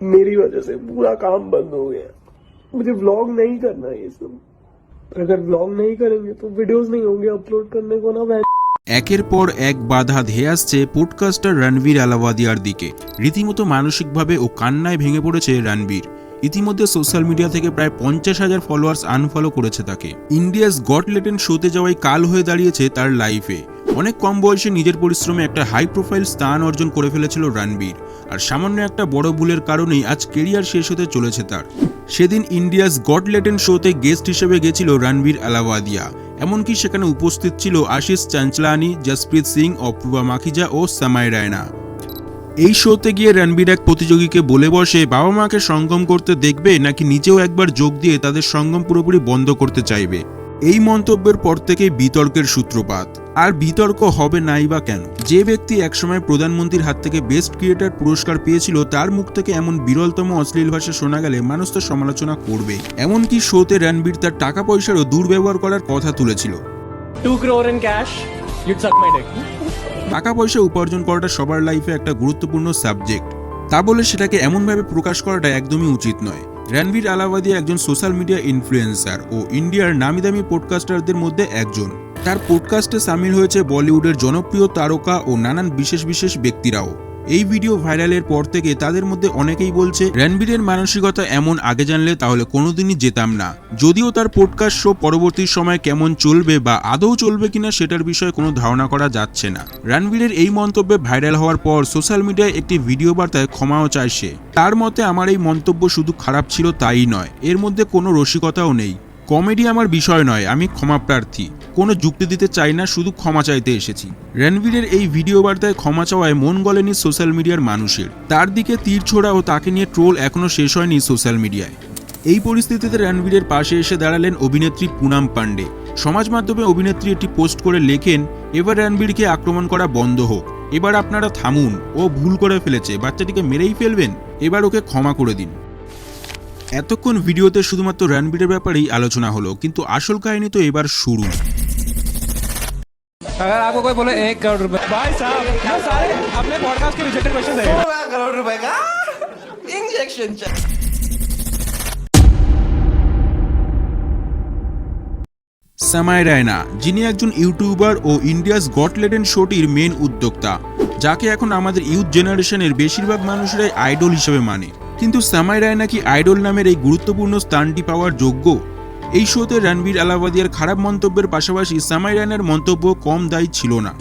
मेरी वजह से पूरा काम बंद हो गया मुझे व्लॉग नहीं करना ये सब अगर व्लॉग नहीं करेंगे तो वीडियोस नहीं होंगे अपलोड करने को ना मैं একের পর এক বাধা ধেয়ে আসছে পডকাস্টার রণবীর আলাওয়াদিয়ার দিকে রীতিমতো মানসিকভাবে ও কান্নায় ভেঙে পড়েছে রণবীর ইতিমধ্যে সোশ্যাল মিডিয়া থেকে প্রায় পঞ্চাশ হাজার ফলোয়ার্স আনফলো করেছে তাকে ইন্ডিয়াস গট লেটেন শোতে যাওয়াই কাল হয়ে দাঁড়িয়েছে তার লাইফে অনেক কম বয়সে নিজের পরিশ্রমে একটা হাই প্রোফাইল স্থান অর্জন করে ফেলেছিল রণবীর আর সামান্য একটা বড় ভুলের কারণেই আজ কেরিয়ার শেষ হতে চলেছে তার। সেদিন ইন্ডিয়াস গট লেটেন শোতে গেস্ট হিসেবে গেছিল রণবীর আলাওয়াদিয়া। এমনকি সেখানে উপস্থিত ছিল আশিস চাঞ্চলানি, জসপ্রীত সিং, অপূর্বা মাখিজা ও সামাই রায়না। এই শোতে গিয়ে রণবীর এক প্রতিযোগীকে বলে বসে, বাবা মাকে সঙ্গম করতে দেখবে নাকি নিজেও একবার যোগ দিয়ে তাদের সঙ্গম পুরোপুরি বন্ধ করতে চাইবে? এই মন্তব্যের পর থেকেই বিতর্কের সূত্রপাত। আর বিতর্ক হবে নাই বা কেন? যে ব্যক্তি একসময় প্রধানমন্ত্রীর হাত থেকে বেস্ট ক্রিয়েটার পুরস্কার পেয়েছিল তার মুখ থেকে এমন বিরলতম অশ্লীল ভাষা শোনা গেলে মানুষ তো সমালোচনা করবে। এমনকি শোতে রণবীর তার টাকা পয়সারও দুর্ব্যবহার করার কথা তুলেছিল. টাকা পয়সা উপার্জন করাটা সবার লাইফে একটা গুরুত্বপূর্ণ সাবজেক্ট তা বলে সেটাকে এমনভাবে প্রকাশ করাটা একদমই উচিত নয়। রণবীর আলাবাদি একজন সোশ্যাল মিডিয়া ইনফ্লুয়েন্সার ও ইন্ডিয়ার নামি দামি পডকাস্টারদের মধ্যে একজন। তার পডকাস্টে সামিল হয়েছে বলিউডের জনপ্রিয় তারকা ও নানান বিশেষ বিশেষ ব্যক্তিরাও। এই ভিডিও ভাইরালের পর থেকে তাদের মধ্যে অনেকেই বলছে, রণবীরের মানসিকতা এমন আগে জানলে তাহলে কোনোদিনই যেতাম না। যদিও তার পডকাস্ট শো পরবর্তী সময় কেমন চলবে বা আদৌ চলবে কিনা সেটার বিষয়ে কোনো ধারণা করা যাচ্ছে না। রণবীরের এই মন্তব্যে ভাইরাল হওয়ার পর সোশ্যাল মিডিয়ায় একটি ভিডিও বার্তায় ক্ষমাও চায় সে। তার মতে, আমার এই মন্তব্য শুধু খারাপ ছিল তাই নয়। এর মধ্যে কোনো রসিকতাও নেই। কমেডি আমার বিষয় নয়, আমি ক্ষমা প্রার্থী। কোনো যুক্তি দিতে চাই না, শুধু ক্ষমা চাইতে এসেছি। রণবীরের এই ভিডিও বার্তায় ক্ষমা চাওয়ায় মন গলেনি সোশ্যাল মিডিয়ার মানুষের। তার দিকে তীর ছোড়া ও তাকে নিয়ে ট্রোল এখনও শেষ হয়নি সোশ্যাল মিডিয়ায়। এই পরিস্থিতিতে রণবীরের পাশে এসে দাঁড়ালেন অভিনেত্রী পুনাম পান্ডে সমাজ মাধ্যমে অভিনেত্রী একটি পোস্ট করে লেখেন, এবার রণবীরকে আক্রমণ করা বন্ধ হোক। এবার আপনারা থামুন। ও ভুল করে ফেলেছে। বাচ্চাটিকে মেরেই ফেলবেন। এবার ওকে ক্ষমা করে দিন। এতক্ষণ ভিডিওতে শুধুমাত্র রণবীরের ব্যাপারেই আলোচনা হলো কিন্তু আসল কাহিনী তো এবার শুরু अगर आपको कोई बोले एक करोड़ रुपए भाई साहब ये सारे अपने पॉडकास्ट के रिजेक्टेड क्वेश्चन है सोलह करोड़ रुपए का इंजेक्शन चाहिए সামাই রায়না যিনি একজন ইউটিউবার ও ইন্ডিয়াস গট লেডেন শোটির মেন উদ্যোক্তা যাকে এখন আমাদের ইউথ জেনারেশনের বেশিরভাগ মানুষরাই আইডল হিসেবে মানে কিন্তু সামাই রায় নাকি আইডল নামের এই গুরুত্বপূর্ণ স্থানটি পাওয়ার যোগ্য? এই শোতে রণবীর আলাবাদিয়ার খারাপ মন্তব্যের পাশাপাশি সামাই রায়নের মন্তব্য কম দায়ী ছিল না।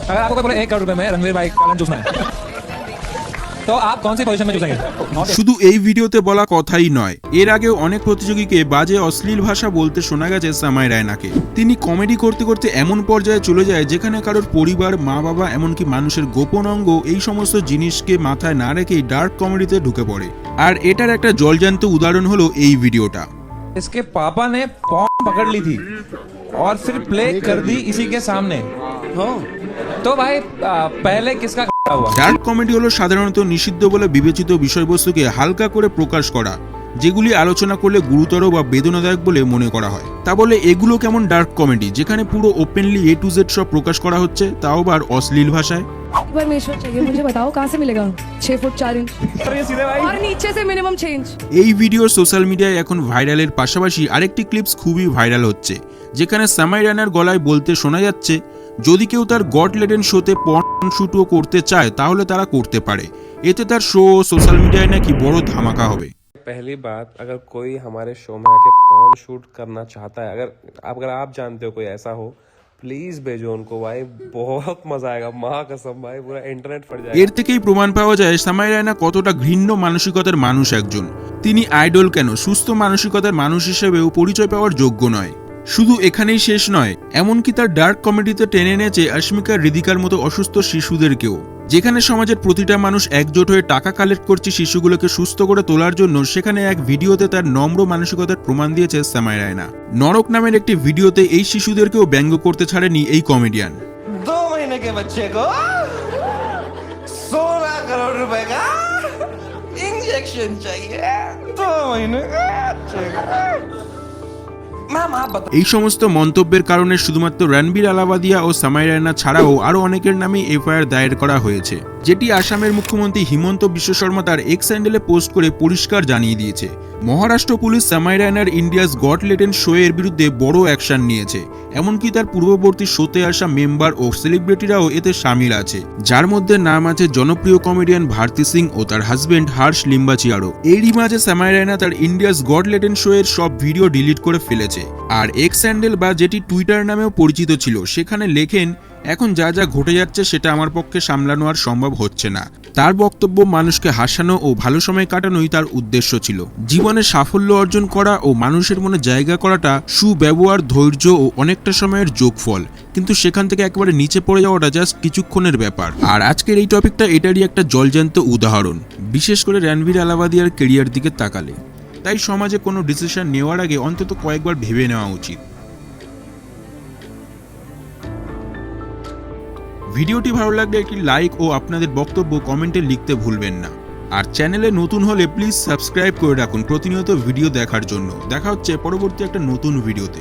अगर आपको कोई बोले एक करोड़ रुपए में रणवीर भाई का चूसना है तो आप कौन सी पोजीशन में चूसेंगे শুধু এই ভিডিওতে বলা কথাই নয় এর আগেও অনেক প্রতিযোগীকে বাজে অশ্লীল ভাষা বলতে শোনা গেছে সামাই রায়নাকে তিনি কমেডি করতে করতে এমন পর্যায়ে চলে যায় যেখানে কারোর পরিবার মা বাবা এমনকি মানুষের গোপন অঙ্গ এই সমস্ত জিনিসকে মাথায় না রেখেই ডার্ক কমেডিতে ঢুকে পড়ে আর এটার একটা জলজান্ত উদাহরণ হলো এই ভিডিওটা इसके पापा ने पॉन पकड़ ली थी और फिर प्ले कर दी इसी के सामने तो भाई आ, पहले किसका हुआ ডার্ক কমেডি হলো সাধারণত নিষিদ্ধ বলে বিবেচিত বিষয়বস্তুকে হালকা করে প্রকাশ করা যেগুলি আলোচনা করলে গুরুতর বা বেদনাদায়ক বলে মনে করা হয় তা বলে এগুলো কেমন ডার্ক কমেডি যেখানে পুরো ওপেনলি এ টু জেড সব প্রকাশ করা হচ্ছে তাও আবার অশ্লীল ভাষায় परमेश्वर चाहिए मुझे बताओ कहाँ से मिलेगा छह फुट चार इंच और ये सीधे भाई और नीचे से मिनिमम छह इंच এই ভিডিও সোশ্যাল মিডিয়ায় এখন ভাইরালের পাশাপাশি আরেকটি ক্লিপস খুবই ভাইরাল হচ্ছে যেখানে সামাই রানার গলায় বলতে শোনা যাচ্ছে যদি কেউ তার গড লেডেন শোতে পর্ন শুটও করতে চায় তাহলে তারা করতে পারে এতে তার শো সোশ্যাল মিডিয়ায় নাকি বড় ধামাকা হবে पहली बात अगर कोई हमारे शो में आके पॉन शूट करना चाहता है अगर अगर आप जानते हो कोई ऐसा हो प्लीज भेजो उनको भाई बहुत मजा आएगा माँ कसम भाई पूरा इंटरनेट फट जाएगा এর থেকেই প্রমাণ পাওয়া যায় সামাই রায়না কতটা ঘৃণ্য মানসিকতার মানুষ একজন তিনি আইডল কেন সুস্থ মানসিকতার মানুষ হিসেবেও পরিচয় পাওয়ার যোগ্য নয় শুধু এখানেই শেষ নয় এমনকি তার ডার্ক কমেডিতে টেনে এনেছে অস্মিকা হৃদিকার মতো অসুস্থ শিশুদেরকেও যেখানে সমাজের প্রতিটা মানুষ একজোট হয়ে টাকা কালেক্ট করছে শিশুগুলোকে সুস্থ করে তোলার জন্য সেখানে এক ভিডিওতে তার নম্র মানসিকতার প্রমাণ দিয়েছে সামাই রায়না নরক নামের একটি ভিডিওতে এই শিশুদেরকেও ব্যঙ্গ করতে ছাড়েনি এই কমেডিয়ান दो महीने के बच्चे को सोलह करोड़ रुपए का इंजेक्शन चाहिए दो महीने के এই সমস্ত মন্তব্যের কারণে শুধুমাত্র রণবীর আলাবাদিয়া ও সামাই রায়না ছাড়াও আরও অনেকের নামে এফআইআর দায়ের করা হয়েছে, যেটি আসামের মুখ্যমন্ত্রী হিমন্ত বিশ্ব শর্মা তার এক্স হ্যান্ডেলে পোস্ট করে পরিষ্কার জানিয়ে দিয়েছে। মহারাষ্ট্র পুলিশ সামাই রায়নার ইন্ডিয়াস গট লেটেন শো এর বিরুদ্ধে বড় অ্যাকশন নিয়েছে। এমনকি তার পূর্ববর্তী শোতে আসা মেম্বার ও সেলিব্রিটিরাও এতে সামিল আছে, যার মধ্যে নাম আছে জনপ্রিয় কমেডিয়ান ভারতী সিং ও তার হাজবেন্ড হার্ষ লিম্বাচিয়ারও। এরই মাঝে সামাই রায়না তার ইন্ডিয়াস গড লেটেন শো এর সব ভিডিও ডিলিট করে ফেলেছে। আর এক্স হ্যান্ডেল বা যেটি টুইটার নামেও পরিচিত ছিল, সেখানে লেখেন, এখন যা যা ঘটে যাচ্ছে সেটা আমার পক্ষে সামলানো আর সম্ভব হচ্ছে না। তার বক্তব্য মানুষকে হাসানো ও ভালো সময় কাটানোই তার উদ্দেশ্য ছিল। জীবনে সাফল্য অর্জন করা ও মানুষের মনে জায়গা করাটা সুব্যবহার, ধৈর্য ও অনেকটা সময়ের যোগফল। কিন্তু সেখান থেকে একেবারে নিচে পড়ে যাওয়াটা জাস্ট কিছুক্ষণের ব্যাপার। আর আজকের এই টপিকটা এটারই একটা জলজান্ত উদাহরণ। বিশেষ করে রণবীর আলাবাদিয়ার কেরিয়ার দিকে তাকালে। তাই সমাজে কোনো ডিসিশন নেওয়ার আগে অন্তত কয়েকবার ভেবে নেওয়া উচিত। ভিডিওটি ভালো লাগলে একটি লাইক ও আপনাদের বক্তব্য কমেন্টে লিখতে ভুলবেন না। আর চ্যানেলে নতুন হলে প্লিজ সাবস্ক্রাইব করে রাখুন প্রতিনিয়ত ভিডিও দেখার জন্য। দেখা হচ্ছে পরবর্তী একটা নতুন ভিডিওতে।